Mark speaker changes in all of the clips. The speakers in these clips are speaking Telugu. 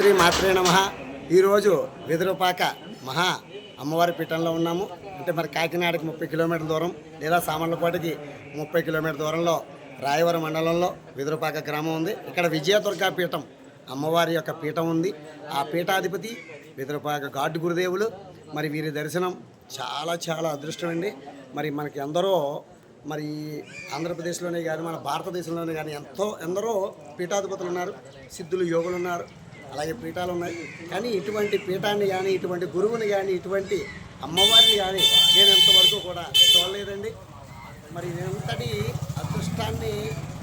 Speaker 1: శ్రీ మాత్రే నమ. ఈరోజు వెదురుపాక మహా అమ్మవారి పీఠంలో ఉన్నాము. అంటే మరి కాకినాడకి ముప్పై కిలోమీటర్ల దూరం లేదా సామర్లకోటకి ముప్పై కిలోమీటర్ల దూరంలో రాయవరం మండలంలో వెదురుపాక గ్రామం ఉంది. ఇక్కడ విజయదుర్గా పీఠం అమ్మవారి యొక్క పీఠం ఉంది. ఆ పీఠాధిపతి వెదురుపాక గాడ్డు గురుదేవులు. మరి వీరి దర్శనం చాలా చాలా అదృష్టం అండి. మరి మనకి ఎందరో మరి ఆంధ్రప్రదేశ్లోనే కానీ మన భారతదేశంలోనే కానీ ఎంతో ఎందరో పీఠాధిపతులు ఉన్నారు. సిద్ధులు యోగులు ఉన్నారు. అలాగే పీఠాలు ఉన్నాయి. కానీ ఇటువంటి పీఠాన్ని కానీ ఇటువంటి గురువుని కానీ ఇటువంటి అమ్మవారిని కానీ నేను ఇంతవరకు కూడా చూడలేదండి. మరి ఇంతటి అదృష్టాన్ని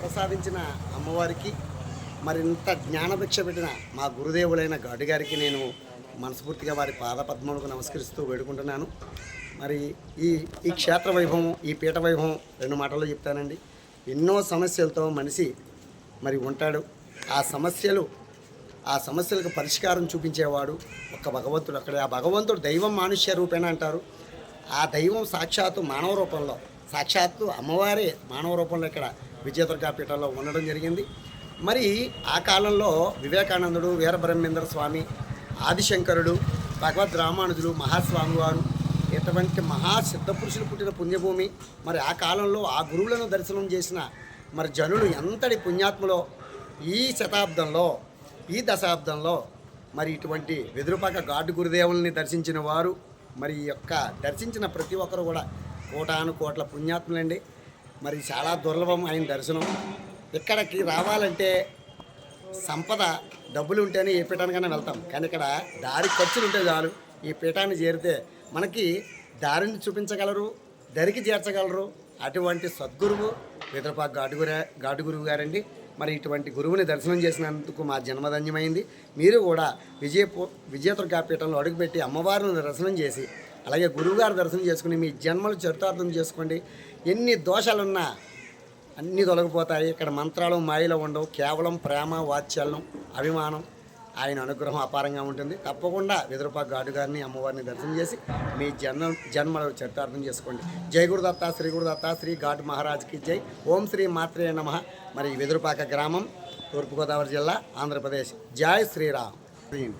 Speaker 1: ప్రసాదించిన అమ్మవారికి మరి ఇంత జ్ఞానభిక్ష పెట్టిన మా గురుదేవులైన గాడు గారికి నేను మనస్ఫూర్తిగా వారి పాద పద్మములకు నమస్కరిస్తూ వేడుకుంటున్నాను. మరి ఈ ఈ క్షేత్ర వైభవం ఈ పీఠ వైభవం రెండు మాటల్లో చెప్తానండి. ఎన్నో సమస్యలతో మనిషి మరి ఉంటాడు. ఆ సమస్యలు ఆ సమస్యలకు పరిష్కారం చూపించేవాడు ఒక భగవంతుడు అక్కడ. ఆ భగవంతుడు దైవం మానుష్య రూపేణ అంటారు. ఆ దైవం సాక్షాత్తు మానవ రూపంలో సాక్షాత్తు అమ్మవారే మానవ రూపంలో ఇక్కడ విజయదుర్గా పీఠంలో ఉండడం జరిగింది. మరి ఆ కాలంలో వివేకానందుడు వీరబ్రహ్మేంద్ర స్వామి ఆదిశంకరుడు భగవద్ రామానుజులు మహాస్వామి వారు ఇటువంటి మహా సిద్ధపురుషులు పుట్టిన పుణ్యభూమి. మరి ఆ కాలంలో ఆ గురువులను దర్శనం చేసిన మరి జనులు ఎంతటి పుణ్యాత్మలో ఈ శతాబ్దంలో ఈ దశాబ్దంలో మరి ఇటువంటి వెదురుపాక ఘాటు గురుదేవుల్ని దర్శించిన వారు మరి ఈ యొక్క దర్శించిన ప్రతి ఒక్కరు కూడా కోటాను కోట్ల పుణ్యాత్ములండి. మరి చాలా దుర్లభం ఆయన దర్శనం. ఇక్కడికి రావాలంటే సంపద డబ్బులు ఉంటేనే ఏ పీఠానికైనా వెళ్తాం. కానీ ఇక్కడ దారి ఖర్చులు ఉంటే చాలు. ఈ పీఠాన్ని చేరితే మనకి దారిని చూపించగలరు దరికి చేర్చగలరు. అటువంటి సద్గురువు పితృపాక్ ఘాటుగురే ఘాటుగురువు గారండి. మరి ఇటువంటి గురువుని దర్శనం చేసినందుకు మా జన్మధన్యమైంది. మీరు కూడా విజయ విజయదుర్గాపీఠంలో అడుగుపెట్టి అమ్మవారిని దర్శనం చేసి అలాగే గురువుగారు దర్శనం చేసుకుని మీ జన్మలు చరితార్థం చేసుకోండి. ఎన్ని దోషాలున్నా అన్నీ తొలగిపోతాయి. ఇక్కడ మంత్రాలు మాయలు ఉండవు. కేవలం ప్రేమ వాత్సల్యం అభిమానం ఆయన అనుగ్రహం అపారంగా ఉంటుంది. తప్పకుండా వెదురుపాక గాడు గారిని అమ్మవారిని దర్శనం చేసి మీ జన్మ జన్మలు చరితార్థం చేసుకోండి. జై గురుదత్త శ్రీ గురుదత్త శ్రీ ఘాటు మహారాజ్కి జై. ఓం శ్రీ మాత్రే నమ. మరి వెదురుపాక గ్రామం తూర్పుగోదావరి జిల్లా ఆంధ్రప్రదేశ్. జై శ్రీరామ్.